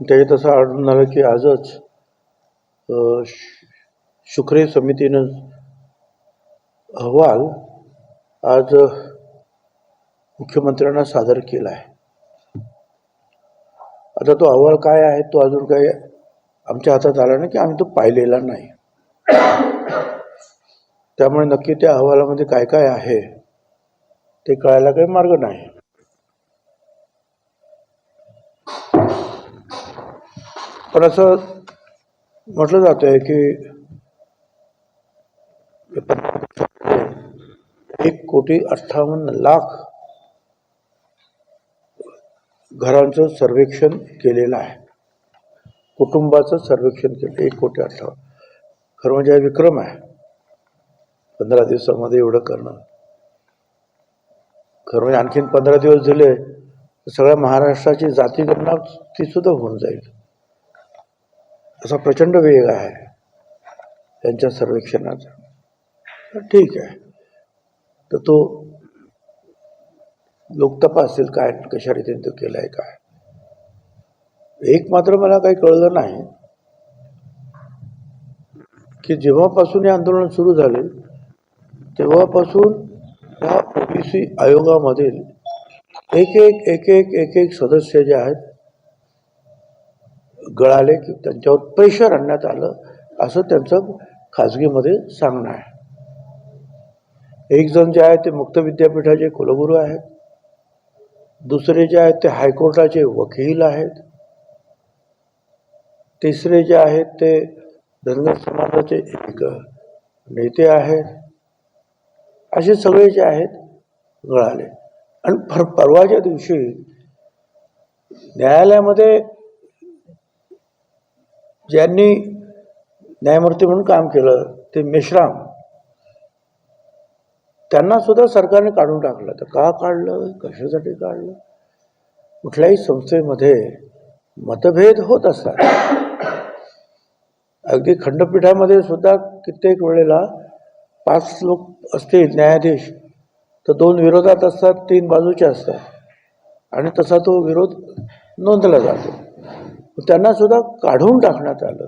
त्याच्यात असं आढळून आलं की आजच शुक्रे समितीनं अहवाल आज मुख्यमंत्र्यांना सादर केला आहे. आता तो अहवाल काय आहे तो अजून काही आमच्या हातात आला नाही की आम्ही तो पाहिलेला नाही. त्यामुळे नक्की त्या अहवालामध्ये काय काय आहे ते कळायला काही मार्ग नाही. पण असं म्हटलं जात आहे की एक कोटी अठ्ठावन्न लाख घरांचं सर्वेक्षण केलेलं आहे. कुटुंबाचं सर्वेक्षण केलं. एक कोटी अठ्ठावन्न. खरं म्हणजे हा विक्रम आहे. पंधरा दिवसामध्ये एवढं करणं. खरं म्हणजे आणखीन पंधरा दिवस दिले तर सगळ्या महाराष्ट्राची जातीगणना तीसुद्धा ती सुद्धा होऊन जाईल. असा प्रचंड वेग आहे त्यांच्या सर्वेक्षणाचा. तर ठीक आहे. तर तो लोक तपासतील काय कशा रीतीने तो केला आहे काय. एक मात्र मला काही कळलं नाही की जेव्हापासून हे आंदोलन सुरू झाले तेव्हापासून या ओबीसी आयोगामधील एक एक एक एक एक एक सदस्य जे आहेत गळाले की त्यांच्यावर प्रेशर आणण्यात आलं असं त्यांचं खाजगीमध्ये सांगणं आहे. एक जण जे आहे ते मुक्त विद्यापीठाचे कुलगुरू आहेत. दुसरे जे आहेत ते हायकोर्टाचे वकील आहेत. तिसरे जे आहेत ते धनगर समाजाचे एक नेते आहेत. असे सगळे जे आहेत गळाले. आणि पर परवाच्या दिवशी न्यायालयामध्ये ज्यांनी न्यायमूर्ती म्हणून काम केलं ते मेश्राम त्यांना सुद्धा सरकारने काढून टाकलं. तर का काढलं? कशासाठी काढलं? कुठल्याही संस्थेमध्ये मतभेद होत असतात. अगदी खंडपीठामध्ये सुद्धा कित्येक वेळेला पाच लोक असतील न्यायाधीश तर दोन विरोधात असतात तीन बाजूचे असतात. आणि तसा तो विरोध नोंदला जातो. त्यांना सुद्धा काढून टाकण्यात आलं.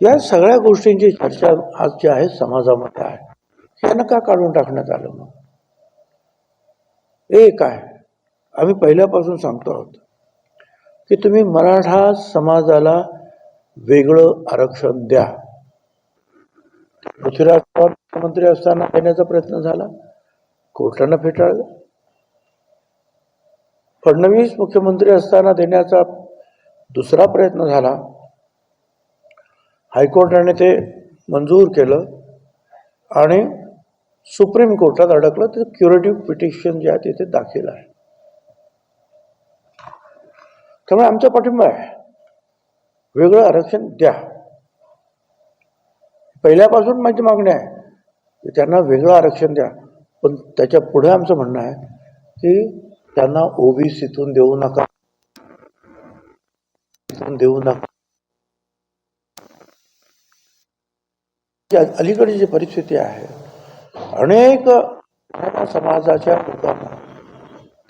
या सगळ्या गोष्टींची चर्चा आज जी आहे समाजामध्ये आहे. यांना का काढून टाकण्यात आलं मग? एक आहे. आम्ही पहिल्यापासून सांगतो आहोत की तुम्ही मराठा समाजाला वेगळं आरक्षण द्या. पृथ्वीराज चव्हाण मुख्यमंत्री असताना देण्याचा प्रयत्न झाला. कोर्टानं फेटाळलं. फडणवीस मुख्यमंत्री असताना देण्याचा दुसरा प्रयत्न झाला. हायकोर्टाने ते मंजूर केलं आणि सुप्रीम कोर्टात अडकलं. तर क्युरेटिव्ह पिटिशन जे आहे तिथे दाखल आहे. त्यामुळे आमचा पाठिंबा आहे. वेगळं आरक्षण द्या. पहिल्यापासून माझी मागणी आहे की त्यांना वेगळं आरक्षण द्या. पण त्याच्या पुढे आमचं म्हणणं आहे की त्यांना ओबीसीतून देऊ नका. इथून देऊ नका. अलीकडे जी परिस्थिती आहे अनेक समाजाच्या लोकांना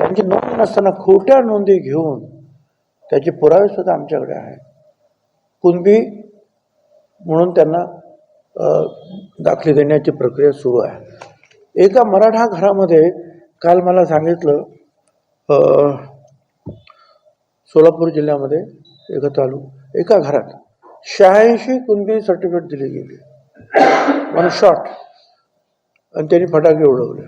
त्यांची नोंद नसताना खोट्या नोंदी घेऊन त्याचे पुरावे सुद्धा आमच्याकडे आहेत. कुणबी म्हणून त्यांना दाखली दाखले देण्याची प्रक्रिया सुरू आहे. एका मराठा घरामध्ये काल मला सांगितलं सोलापूर जिल्ह्यामध्ये एका तालु एका घरात शहाऐंशी कुणबी सर्टिफिकेट दिली गेली. वन शॉट आणि त्यांनी फटाके उडवले.